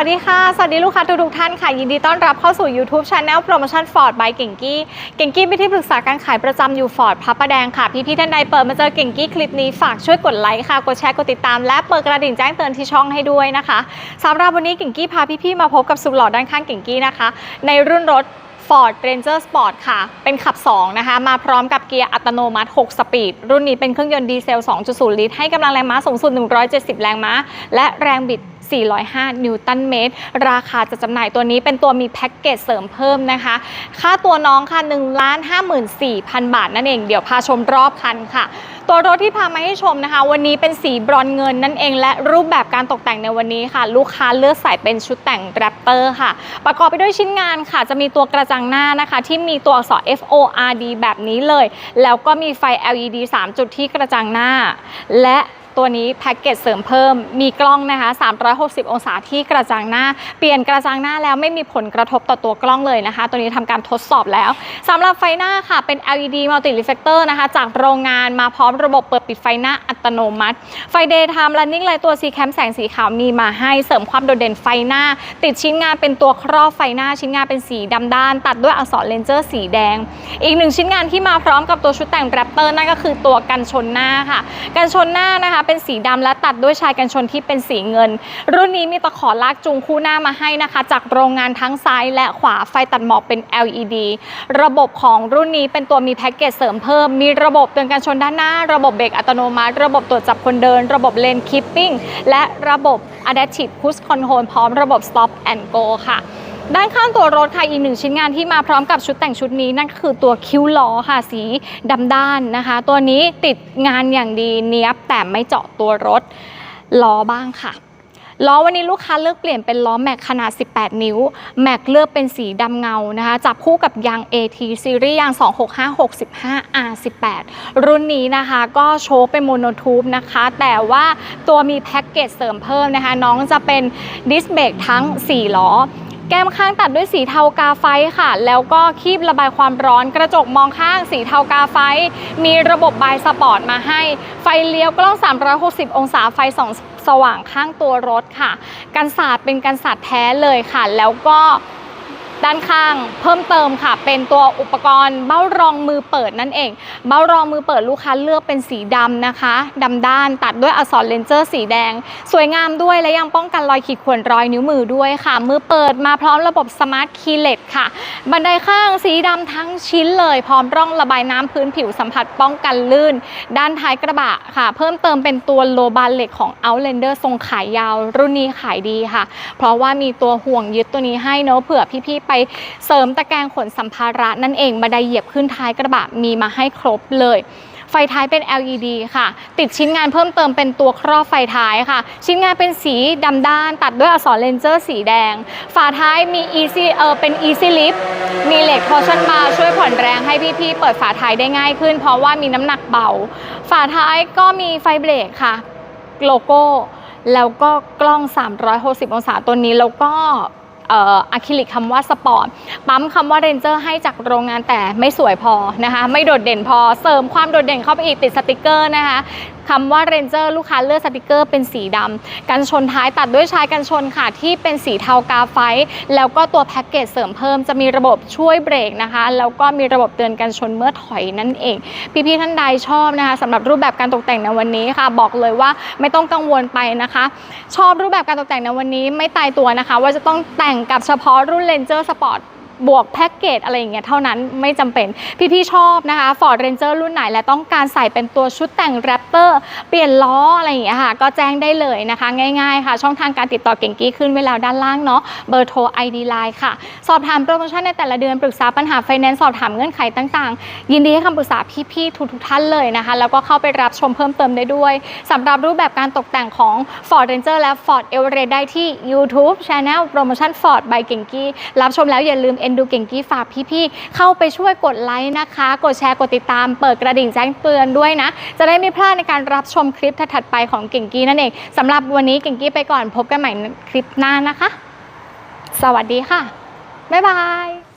วัสดีค่ะ สวัสดีลูกค้าทุกทุกท่านค่ะ ยินดีต้อนรับเข้าสู่ YouTube Channel Promotion Ford by เก่งกี้เก่งกี้เป็นที่ปรึกษาการขายประจำอยู่ฟอร์ดพระประแดงค่ะ พี่ๆท่านใดเปิดมาเจอเก่งกี้คลิปนี้ฝากช่วยกดไลค์ค่ะ กดแชร์ กดติดตาม และเปิดกระดิ่งแจ้งเตือนที่ช่องให้ด้วยนะคะสำหรับวันนี้เก่งกี้พาพี่ๆมาพบกับสุดหล่อด้านข้างเก่งกี้นะคะ ในรุ่นรถ Ford Ranger Sport ค่ะ เป็นขับ 2 นะคะ มาพร้อมกับ เกียร์อัตโนมัติ 6 สปีด รุ่นนี้เป็นเครื่องยนต์ดีเซล 2.0 ลิตร ให้กำลังแรงม้าสูงสุด 170 แรงม้า และแรงบิด 405 นิวตันเมตร ราคาจะจำหน่ายตัวนี้เป็นตัวมีแพ็กเกจเสริมเพิ่มนะคะ ค่าตัวน้องค่ะ 1 5 4 0 0 0 บาทนั่นเอง เดี๋ยวพาชมรอบคันค่ะ ตัวรถที่พามาให้ชมนะคะ วันนี้เป็นสีบรอนเงินนั่นเอง และรูปแบบการตกแต่งในวันนี้ค่ะ ลูกค้าเลือกใส่เป็นชุดแต่งแรปเตอร์ค่ะ ประกอบไปด้วยชิ้นงานค่ะ จะมีตัวกระจังหน้านะคะ ที่มีตัวอักษร F O R D แบบนี้เลยแล้วก็มีไฟ LED 3 จุดที่กระจังหน้า และ ตัวนี้แพ็กเกจเสริมเพิ่มมีกล้องนะคะ 360 องศาที่กระจังหน้า เปลี่ยนกระจังหน้าแล้วไม่มีผลกระทบต่อตัวกล้องเลยนะคะ ตัวนี้ทำการทดสอบแล้วสำหรับไฟหน้าค่ะเป็น LED Multi Reflector นะคะ จากโรงงานมาพร้อมระบบเปิดปิดไฟหน้าอัตโนมัติ ไฟ Daytime Running Light ตัว C Cam แสงสีขาวมีมาให้เสริมความโดดเด่นไฟหน้า ติดชิ้นงานเป็นตัวครอบไฟหน้าชิ้นงานเป็นสีดำด้าน ตัดด้วยอักษรเลนเจอร์สีแดง อีกหนึ่งชิ้นงานที่มาพร้อมกับตัวชุดแต่งแรปเตอร์นั่นก็คือตัวกันชนหน้าค่ะ กันชนหน้านะคะเป็นสีดำและตัดด้วยชายกันชนที่เป็นสีเงิน รุ่นนี้มีตะขอลากจูงคู่หน้ามาให้นะคะ จากโรงงานทั้งซ้ายและขวาไฟตัดหมอกเป็น LED ระบบของรุ่นนี้เป็นตัวมีแพ็กเกจเสริมเพิ่ม มีระบบเตือนกันชนด้านหน้า ระบบเบรกอัตโนมัติ ระบบตรวจจับคนเดิน ระบบเลนคิปปิ้งและระบบ Adaptive Cruise Control พร้อมระบบ Stop and Go ค่ะ ด้านข้างตัวรถค่ะอีกหนึ่งชิ้นงานที่มาพร้อมกับชุดแต่งชุดนี้นั่นก็คือตัวคิ้วล้อค่ะสีดำด้านนะคะ ตัวนี้ติดงานอย่างดีเนี้ยบแต่ไม่เจาะตัวรถล้อบ้างค่ะล้อวันนี้ลูกค้าเลือกเปลี่ยนเป็นล้อแม็กขนาด 18 นิ้ว แม็กเลือกเป็นสีดำเงานะคะ จับคู่กับยาง AT ซีรีส์ยาง 265 65 R18 รุ่นนี้นะคะก็โชว์เป็นโมโนทูบนะคะ แต่ว่าตัวมีแพ็กเกจเสริมเพิ่มนะคะ น้องจะเป็นดิสเบรกทั้ง 4 ล้อ แก้มข้างตัดด้วยสีเทากาไฟค่ะ แล้วก็คีบระบายความร้อนกระจกมองข้างสีเทากาไฟ มีระบบบายสปอร์ตมาให้ ไฟเลี้ยวกล้อง 360 องศาไฟสองสว่างข้างตัวรถค่ะ กันสาดเป็นกันสาดแท้เลยค่ะ แล้วก็ ด้านข้างเพิ่มเติมค่ะ เป็นตัวอุปกรณ์เบ้ารองมือเปิดนั่นเอง เบ้ารองมือเปิดลูกค้าเลือกเป็นสีดำนะคะดำด้านตัดด้วยอักษรเลนเจอร์สีแดง สวยงามด้วยและยังป้องกันรอยขีดข่วนรอยนิ้วมือด้วยค่ะ มือเปิดมาพร้อมระบบสมาร์ทคีย์เลสค่ะ บันไดข้างสีดำทั้งชิ้นเลย พร้อมร่องระบายน้ำพื้นผิวสัมผัสป้องกันลื่น ด้านท้ายกระบะค่ะ เพิ่มเติมเป็นตัวโลบาเหล็กของ Outlander ทรงขายยาว รุ่นนี้ขายดีค่ะ เพราะว่ามีตัวห่วงยึดตัวนี้ให้เนอะเผื่อพี่ๆไปเสริมตะแกรงขนสัมภาระนั่นเองบันไดเหยียบขึ้นท้ายกระบะมีมาให้ครบเลยไฟท้ายเป็น LED ค่ะ ติดชิ้นงานเพิ่มเติมเป็นตัวครอบไฟท้ายค่ะ ชิ้นงานเป็นสีดำด้าน ตัดด้วยอักษรเลนเจอร์สีแดง ฝาท้ายมี Easy เออเป็น Easy Lift มีเหล็ก torsion bar ช่วยผ่อนแรงให้พี่ๆ เปิดฝาท้ายได้ง่ายขึ้น เพราะว่ามีน้ำหนักเบา ฝาท้ายก็มีไฟเบรกค่ะ โลโก้ แล้วก็กล้อง 360 องศาตัวนี้แล้วก็ อะคริลิกคำว่าสปอร์ตปั๊มคำว่าเรนเจอร์ให้จากโรงงานแต่ไม่สวยพอนะคะ ไม่โดดเด่นพอเสริมความโดดเด่นเข้าไปอีกติดสติกเกอร์นะคะ คำว่าเรนเจอร์ลูกค้าเลือกสติกเกอร์เป็นสีดำกันชนท้ายตัดด้วยชายกันชนค่ะ ที่เป็นสีเทากาไฟ แล้วก็ตัวแพ็กเกจเสริมเพิ่มจะมีระบบช่วยเบรกนะคะ แล้วก็มีระบบเตือนกันชนเมื่อถอยนั่นเอง พี่ๆท่านใดชอบนะคะสำหรับรูปแบบการตกแต่งในวันนี้ค่ะ บอกเลยว่าไม่ต้องกังวลไปนะคะ ชอบรูปแบบการตกแต่งในวันนี้ไม่ตายตัวนะคะ ว่าจะต้องแต่งกับเฉพาะรุ่น Ranger Sport บวกแพ็กเกจอะไรอย่างเงี้ยเท่านั้นไม่จำเป็น พี่ๆชอบนะคะ Ford Ranger รุ่นไหนและต้องการใส่เป็นตัวชุดแต่ง Raptor เปลี่ยนล้ออะไรอย่างเงี้ยค่ะ ก็แจ้งได้เลยนะคะ ง่ายๆค่ะ ช่องทางการติดต่อเก่งกี้ขึ้นไว้แล้วด้านล่างเนาะเบอร์โทร ID Line ค่ะ สอบถามโปรโมชั่นในแต่ละเดือนปรึกษาปัญหาไฟแนนซ์สอบถามเงื่อนไขต่างๆ ยินดีให้คำปรึกษาพี่ๆทุกๆท่านเลยนะคะ แล้วก็เข้าไปรับชมเพิ่มเติมได้ด้วยสำหรับรูปแบบการตกแต่งของ Ford Ranger และ Ford e v e r e s t ได้ที่ YouTube Channel Promotion Ford by เก่งกี้รับชมแล้วอย่าลืมอ็นดูเก่งกี้ฝากพี่ๆเข้าไปช่วยกดไลค์นะคะ กดแชร์กดติดตามเปิดกระดิ่งแจ้งเตือนด้วยนะ จะได้ไม่พลาดในการรับชมคลิปถัดไปของเก่งกี้นั่นเองสำหรับวันนี้เก่งกี้ไปก่อนพบกันใหม่คลิปหน้านะคะ สวัสดีค่ะบ๊ายบาย